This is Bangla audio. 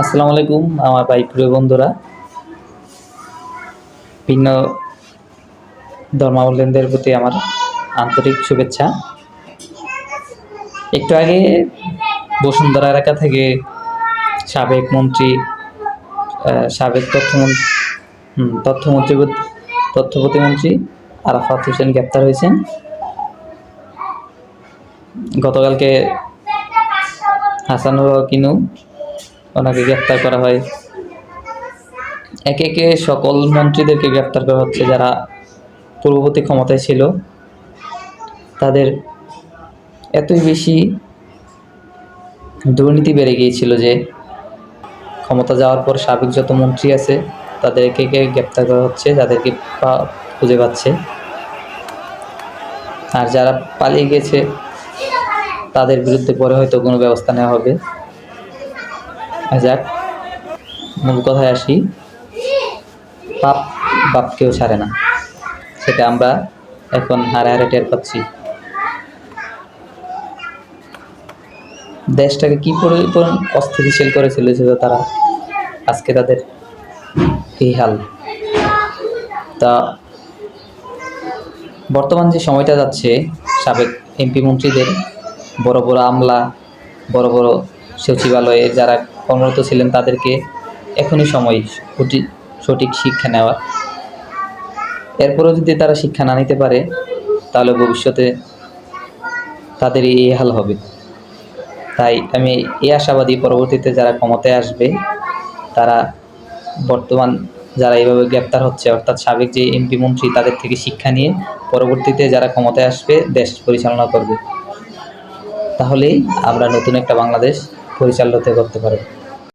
আসসালামু আলাইকুম, আমার ভাই প্রিয় বন্ধুরা। ভিন্ন ধর্মাবলম্বীদের প্রতি আমার আন্তরিক শুভেচ্ছা। একটু আগে বসুন্ধরা এলাকা থেকে সাবেক মন্ত্রী সাবেক তথ্যমন্ত্রী তথ্যমন্ত্রী তথ্য প্রতিমন্ত্রী আরাফাত হোসেন গ্রেপ্তার হয়েছেন। গতকালকে হাসানুর কিনু ওনাকে গ্রেপ্তার করা হয়। একে একে সকল মন্ত্রীদেরকে গ্রেপ্তার করা হচ্ছে যারা পূর্ববর্তী ক্ষমতায় ছিল। তাদের এতই বেশি দুর্নীতি বেড়ে গিয়েছিল যে ক্ষমতা যাওয়ার পর সাবেক যত মন্ত্রী আছে, তাদের একে একে গ্রেপ্তার করা হচ্ছে, যাদেরকে খুঁজে পাচ্ছে। আর যারা পালিয়ে গেছে, তাদের বিরুদ্ধে পরে হয়তো কোনো ব্যবস্থা নেওয়া হবে। যাক মূল কথায় আসি, পাপ বাপকেও ছাড়ে না। সেটা আমরা এখন হারে হারে টের পাচ্ছি। দেশটাকে কি পরিমাণ অস্থিতিশীল করে চলেছিল তারা আজকে তাদের এই হাল। তা বর্তমান যে সময়টা যাচ্ছে, সাবেক এমপি মন্ত্রীদের বড় বড় আমলা, বড় বড় সচিবালয়ে যারা কর্মরত ছিলেন তাদেরকে এখনই সময় সঠিক শিক্ষা নেওয়ার। এরপরেও যদি তারা শিক্ষা না নিতে পারে, তাহলে ভবিষ্যতে তাদের এই হাল হবে। তাই আমি এই আশাবাদী পরবর্তীতে যারা ক্ষমতায় আসবে, তারা বর্তমান যারা এইভাবে গ্রেপ্তার হচ্ছে, অর্থাৎ সাবেক যে এমপি মন্ত্রী, তাদের থেকে শিক্ষা নিয়ে পরবর্তীতে যারা ক্ষমতায় আসবে, দেশ পরিচালনা করবে। তাহলেই আমরা নতুন একটা বাংলাদেশ পরিচালিত করতে পারব।